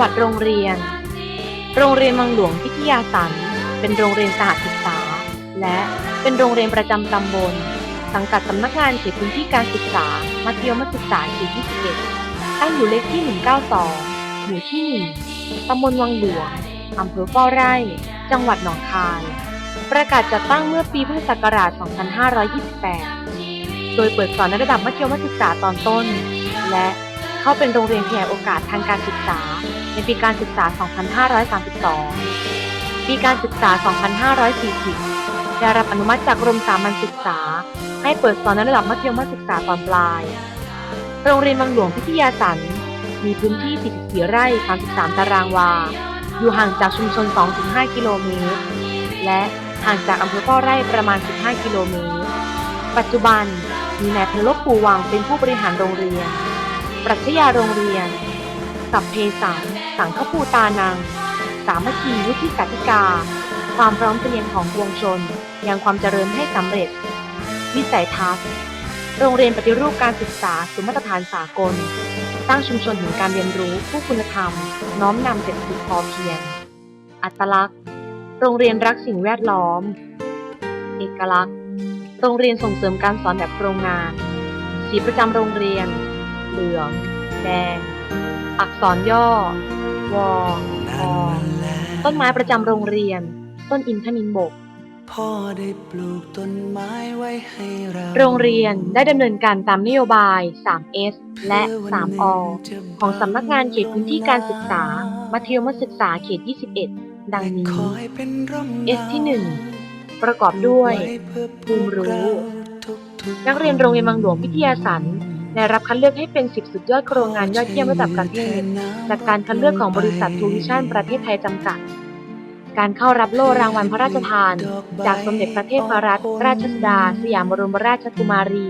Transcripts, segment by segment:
วัติโรงเรียน โรงเรียนวังหลวงพิทยาสันเป็นโรงเรียนสหศึกษา และเป็นโรงเรียนประจำตำบล สังกัดสำนักงานเขตพื้นที่การศึกษา มัธยมศึกษาเขต21ตั้งอยู่เลขที่ 192 หมู่ที่ 1 ตำบลวังหลวง อำเภอเฝ้าไร่ จังหวัดหนองคาย ประกาศจัดตั้งเมื่อปีพุทธศักราช 2528 โดยเปิดสอนในระดับมัธยมศึกษาตอนต้น และเข้าเป็นโรงเรียนขยายโอกาสทางการศึกษา ปีการศึกษา 2532 ปีการศึกษา 2540 ได้รับอนุมัติจากกรมสามัญศึกษา ให้เปิดสอนในระดับมัธยมศึกษาตอนปลาย โรงเรียนวังหลวงพิทยาสัน มีพื้นที่ 44 ไร่ 33 ตารางวา อยู่ห่างจากชุมชน 2-5 กิโลเมตร และห่างจากอำเภอเฝ้าไร่ประมาณ 15 กิโลเมตร ปัจจุบันมีนายพลบปูวังเป็นผู้บริหารโรงเรียน ปรัชญาโรงเรียน สัพเพสัง สังฆปูตานัง สามัคคีวุฒิกติกา ความพร้อมเพรียงของปวงชน ยังความเจริญให้สำเร็จ วิสัยทัศน์ โรงเรียนปฏิรูปการศึกษาสู่มาตรฐานสากล สร้างชุมชนแห่งการเรียนรู้ผู้คุณธรรม น้อมนำเศรษฐกิจพอเพียง อัตลักษณ์ โรงเรียนรักสิ่งแวดล้อม เอกลักษณ์ โรงเรียนส่งเสริมการสอนแบบโครงงาน สีประจำโรงเรียน เหลือง แดง อักษรย่อ วอพอต้นไม้ประจำโรงเรียน ต้นอินทนินบก พ่อได้ปลูกต้นไม้ไว้ให้เรา โรงเรียนได้ดำเนินการตามนโยบาย 3S และ 3อ ของสำนักงานเขตพื้นที่การศึกษา มัธยมศึกษาเขต 21 ดังนี้ขอให้เป็นร่ม S ที่ 1 ประกอบด้วยภูมิรู้ นักเรียนโรงเรียนบางหลวงพิทยาสัน ได้รับคัดเลือกให้เป็น 10 สุดยอดโครงงานยอดเยี่ยมระดับประเทศ จากการคัดเลือกของบริษัททูวิชั่นประเทศไทยจำกัด การเข้ารับโล่รางวัลพระราชทาน จากสมเด็จพระเทพรัตนราชสุดา สยามบรมราชกุมารี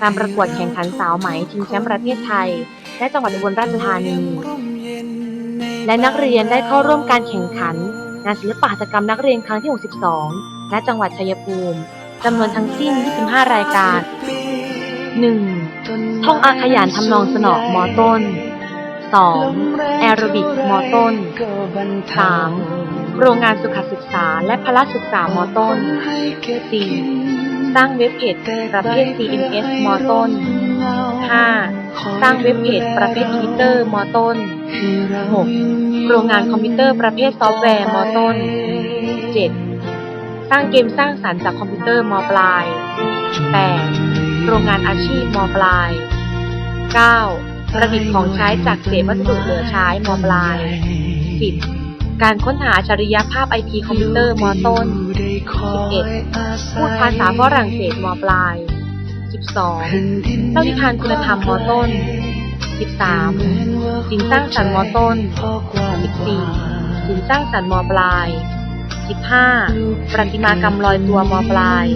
การประกวดแข่งขันสาวไหมชิงแชมป์ประเทศไทย และจังหวัดอุบลราชธานี และนักเรียนได้เข้าร่วมการแข่งขัน งานศิลปะหัตถกรรมนักเรียนครั้งที่ 62 และจังหวัดชัยภูมิจำนวนทั้งสิ้น 25 รายการ 1. ท่องอาขยานทำนองสนอมอต้น 2. แอโรบิกมอต้น 3. โรงงานสุขศึกษาและพละศึกษามอต้น 4. สร้างเว็บเพจประเภท CMS มอต้น 5. สร้างเว็บเพจประเภทคอีดิวเตอร์มอต้น 6. โรงงานคอมพิวเตอร์ประเภทซอฟต์แวร์มอต้น 7. สร้างเกมสร้างสรรค์จากคอมพิวเตอร์มอปลาย 8. โรงงานอาชีพมปลาย 9. ประดิษฐ์ของใช้จากเศษวัสดุเหลือใช้มปลาย 10. การค้นหาจริยภาพไอทีคอมพิวเตอร์มต้น 11. พูดภาษาฝรั่งเศสมปลาย 12. เล่านิทานคุณธรรมมต้น 13. สินสร้างสรรค์มต้น 14. สินสร้างสรรค์มปลาย 15. ประติมากรรมลอยตัวมปลาย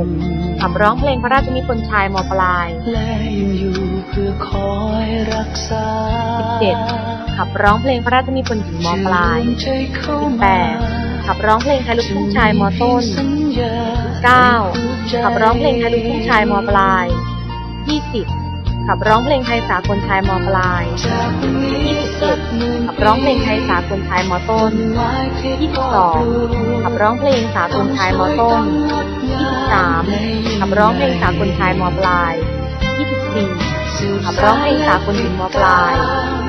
16. ขับร้องเพลงพระราชนิพนธ์ชายมปลายและยังอยู่เพื่อคอยรักษา 17. ขับร้องเพลงพระราชนิพนธ์หญิงมปลาย 18. ขับร้องเพลงไทยลูกทุ่งชายมต้น 9. ขับร้องเพลงไทยลูกทุ่งชายมปลาย 20. ขับร้องเพลงไทยสากลชายมปลาย 21. ร้องเพลงไทยสากลชายมอต้น 22. ขับร้องเพลงสากลชายมอต้น 23. ขับร้องเพลงสากลชายมอปลาย 24. ขับร้องเพลงสากลหญิงมอปลาย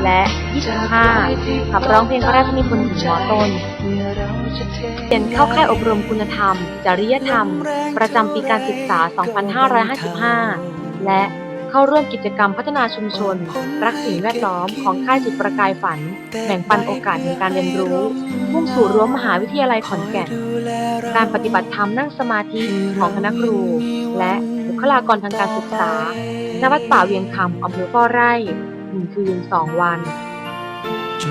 และ 25. ขับร้องเพลงพระราชนิพนธ์หญิงมต้นเรียนเข้าค่ายอบรมคุณธรรม จริยธรรม ประจำปีการศึกษา 2555 และ เข้าร่วมกิจกรรมพัฒนาชุมชน รักสิ่งแวดล้อมของค่ายจุดประกายฝัน แบ่งปันโอกาสในการเรียนรู้ มุ่งสู่รั้วมหาวิทยาลัยขอนแก่น การปฏิบัติธรรมนั่งสมาธิของคณะครู และบุคลากรทางการศึกษาณวัดป่าเวียงคำอำเภอป้อไร่หนึ่งคืนสองวัน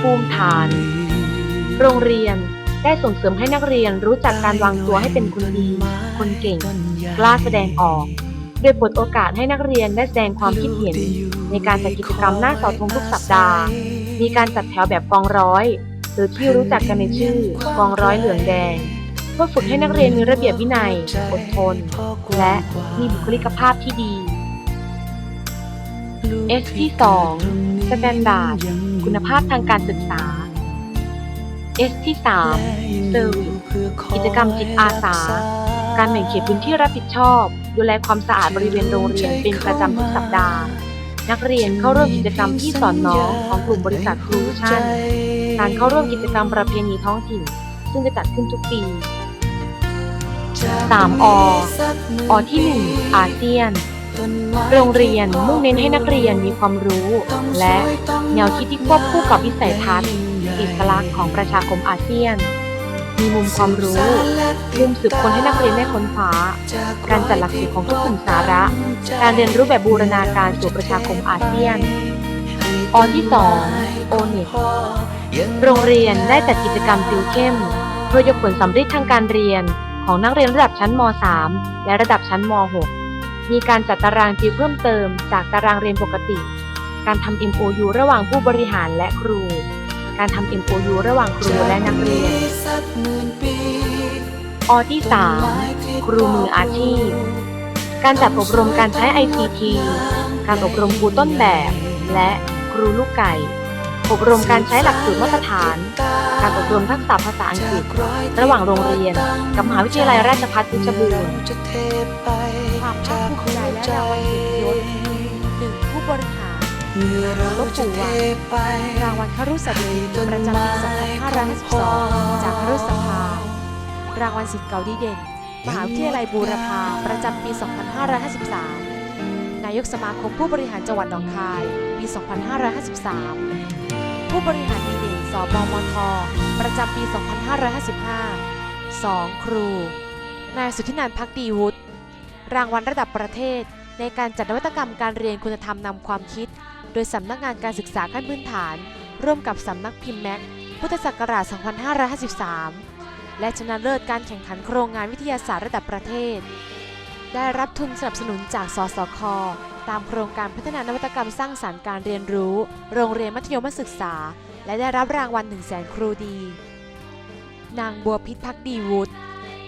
ภูมิฐาน โรงเรียนได้ส่งเสริมให้นักเรียนรู้จักการวางตัวให้เป็นคนดี คนเก่ง กล้าแสดงออก โดยเปิดโอกาสให้นักเรียนได้แสดงความคิดเห็น ในการจัดกิจกรรมหน้าเสาธงทุกสัปดาห์ มีการจัดแถวแบบกองร้อย หรือที่รู้จักกันในชื่อกองร้อยเหลืองแดงเพื่อฝึกให้นักเรียนมีระเบียบวินัย อดทน และมีบุคลิกภาพที่ดี S ที่2สแตนดาร์ดคุณภาพทางการศึกษา S ที่3เซอร์วิสกิจกรรมจิตอาสา การแบ่งเขตพื้นที่รับผิดชอบ ดูแลความสะอาดบริเวณโรงเรียนเป็นประจำทุกสัปดาห์ นักเรียนเข้าร่วมกิจกรรมที่สอนน้องของกลุ่มบริษัทครูชั่นการเข้าร่วมกิจกรรมประเพณีท้องถิ่น ซึ่งจะจัดขึ้นทุกปี 3 ออที่ 1 อาเซียน โรงเรียนมุ่งเน้นให้นักเรียนมีความรู้ และแนวคิดที่ควบคู่กับวิสัยทัศน์อิสลักษณ์ของประชาคมอาเซียน มีมุมความรู้มุมสืบค้นให้นักเรียนได้ค้นคว้า การจัดหลักสูตรของทุกกลุ่มสาระ การเรียนรู้แบบบูรณาการสู่ประชาคมอาเซียน ออที่ 2 โอเน็ตโรงเรียนได้จัดกิจกรรมติวเข้มเพื่อยกผลสำเร็จทางการเรียนของนักเรียนระดับชั้นม .3 และระดับชั้นม .6 มีการจัดตารางติวเพิ่มเติมจากตารางเรียนปกติ การทำ MOU ระหว่างผู้บริหารและครู การทำ MOU ระหว่างครูและนักเรียน อที่ 3 ครูมืออาชีพ การจัดอบรมการใช้ ICT การอบรมครูต้นแบบ และครูลูกไก่ อบรมการใช้หลักสูตรมาตรฐาน การอบรมทักษะภาษาอังกฤษ ระหว่างโรงเรียน กับมหาวิทยาลัยราชภัฏเพชรบูรณ์ความภาคภูมิใจและรางวัลเกียรติยศหนึ่งผู้บริหาร ลบปู่วังรางวัลครุศดีประจำปี2552จากครุสภารางวัลสิทธิ์เก่าดีเด่น มหาวิทยาลัยบูรพาประจำปี 2553 นายกสมาคมผู้บริหารจังหวัดหนองคาย ปี 2553 ผู้บริหารดีเด่นสบมท ประจำปี 2555 2. ครู นายสุทธินันท์พักดีวุฒิ รางวัลระดับประเทศ ในการจัดนวัตกรรมการเรียนคุณธรรมนำความคิด โดยสำนักงานการศึกษาขั้นพื้นฐาน ร่วมกับสำนักพิมพ์แม็ก พุทธศักราช 2553 และชนะเลิศการแข่งขันโครงงานวิทยาศาสตร์ระดับประเทศ ได้รับทุนสนับสนุนจาก สสค ตามโครงการพัฒนานวัตกรรมสร้างสารรค์การเรียนรู้ โรงเรียนมัธยมศึกษา และได้รับรางวัล 1 0 0 0 0แสนครูดี นางบัวพิษพักดีวุฒิ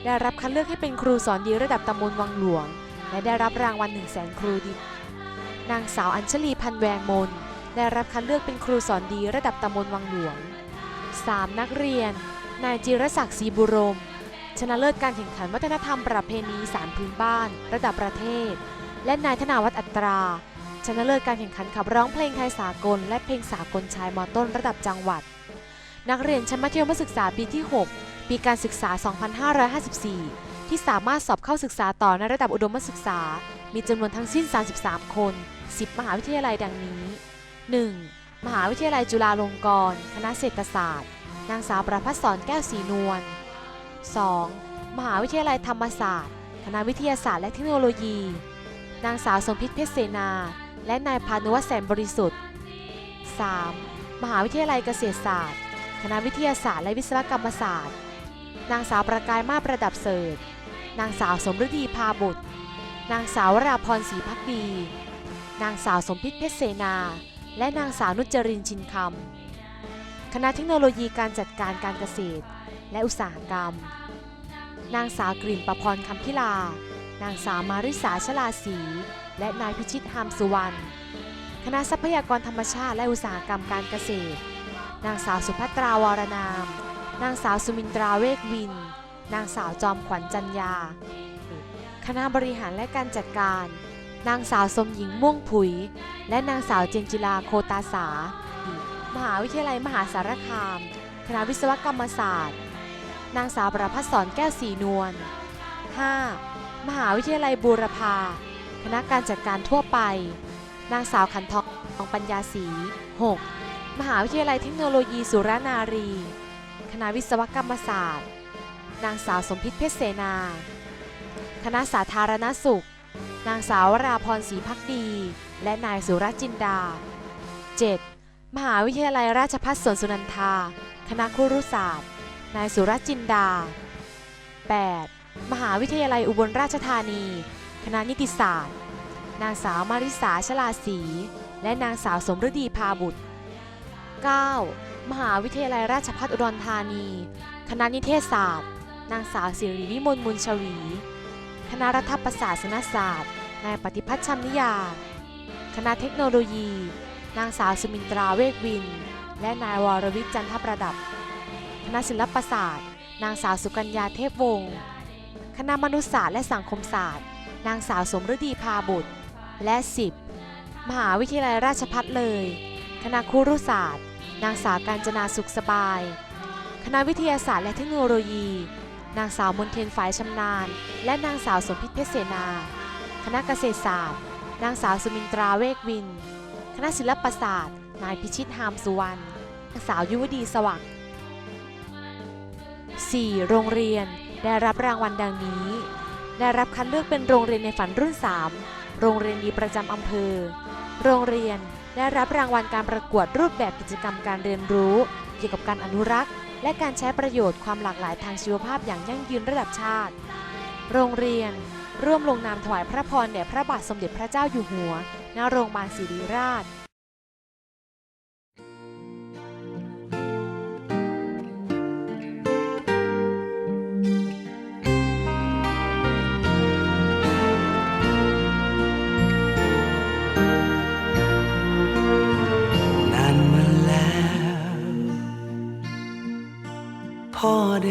ได้รับคัดเลือกให้เป็นครูสอนดีระดับตำบลวังหลวง และได้รับรางวัล 1 0 0 0 0แสนครูดี นางสาวอัญชลีพันแวงมน ได้รับคัดเลือกเป็นครูสอนดีระดับตำบลวังหลวง 3. นักเรียน นายจิรศักดิ์ศรีบุรม ชนะเลิศการแข่งขันวัฒนธรรมประเพณีสารพื้นบ้าน ระดับประเทศ และนายธนาวัฒน์อัตรา ชนะเลิศการแข่งขันขับร้องเพลงไทยสากล และเพลงสากลชายมอต้นระดับจังหวัด นักเรียนชั้นมัธยมศึกษาปีที่ 6 ปีการศึกษา 2554 ที่สามารถสอบเข้าศึกษาต่อในระดับอุดมศึกษา มีจำนวนทั้งสิ้น 33 คน 10 มหาวิทยาลัยดังนี้ 1. มหาวิทยาลัยจุฬาลงกรณ์ คณะเศรษฐศาสตร์ นางสาวประพัฒสอนแก้วศรีนวล 2. มหาวิทยาลัยธรรมศาสตร์ คณะวิทยาศาสตร์และเทคโนโลยี นางสาวสมพิษเพชรเสนา และนายพานุวัฒน์แสนบริสุทธิ์ 3. มหาวิทยาลัยเกษตรศาสตร์ คณะวิทยาศาสตร์และวิศวกรรมศาสตร์ นางสาวประกายมาประดับเสริฐนางสาวสมฤดีพาบุตร นางสาววราพรศรีพักดี นางสาวสมพิษเพชรเสนา และนางสาวนุจรินชินคำคณะเทคโนโลยีการจัดการการเกษตร และอุตสาหกรรม นางสาวกลิ่นประพรคำพิลา นางสาวมาริสาชลาศรีและนายพิชิตหามสุวรรณคณะทรัพยากรธรรมชาติและอุตสาหกรรมการเกษตร นางสาวสุภัตราวรนาม นางสาวสุมินตราเวกวิน นางสาวจอมขวัญจันยา คณะบริหารและการจัดการ นางสาวสมหญิงม่วงผุย และนางสาวเจนจิลาโคตาสา มหาวิทยาลัยมหาสารคาม คณะวิศวกรรมศาสตร์ นางสาวประพัฒสอนแก้วสีนวล 5. มหาวิทยาลัยบูรพา คณะการจัดการทั่วไป นางสาวขันทองปัญญาศรี 6. มหาวิทยาลัยเทคโนโลยีสุรนารี คณะวิศวกรรมศาสตร์ นางสาวสมพิษเพชรเสนา คณะสาธารณสุข นางสาวราพรศรีพักดี และนายสุรจินดา 7. มหาวิทยาลัยราชภัฏสวนสุนันทา คณะครุศาสตร์ นายสุรจินดา 8. มหาวิทยาลัยอุบลราชธานี คณะนิติศาสตร์ นางสาวมาริสาชลาศรี และนางสาวสมฤดีพาบุตร 9. มหาวิทยาลัยราชภัฏอุดรธานี คณะนิเทศศาสตร์ นางสาวสิริวิมลมุลชวี ณะรัฐประศาสนศาสตร์ นายปฏิพัฒน์ชัมนิยา คณะเทคโนโลยี นางสาวสุมินตราเวกวิน และนายวรวิทย์จันทประดับ คณะศิลปศาสตร์ นางสาวสุกัญญาเทพวงศ์ คณะมนุษยศาสตร์และสังคมศาสตร์ นางสาวสมฤดีพาบุตร และ 10 มหาวิทยาลัยราชภัฏเลย คณะครุศาสตร์ นางสาวการจนาสุขสบาย คณะวิทยาศาสตร์และเทคโนโลยี นางสาวมนเทนฝ่ายชำนาญ และนางสาวสมพิษเพชรเสนา คณะเกษตรศาสตร์ นางสาวสุมินตราเวกวิน คณะศิลปศาสตร์ นายพิชิตหามสุวรรณ นางสาวยุวดีสวัสดิ์ 4. โรงเรียนได้รับรางวัลดังนี้ ได้รับคัดเลือกเป็นโรงเรียนในฝันรุ่น 3 โรงเรียนดีประจำอำเภอ โรงเรียนได้รับรางวัลการประกวดรูปแบบกิจกรรมการเรียนรู้ เกี่ยวกับการอนุรักษ์ และการใช้ประโยชน์ความหลากหลายทางชีวภาพอย่างยั่งยืนระดับชาติ โรงเรียน ร่วมลงนามถวายพระพรแด่พระบาทสมเด็จพระเจ้าอยู่หัว ณ โรงพยาบาลศิริราช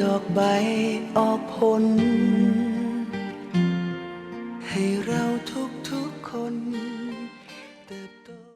ดอกใบออกผล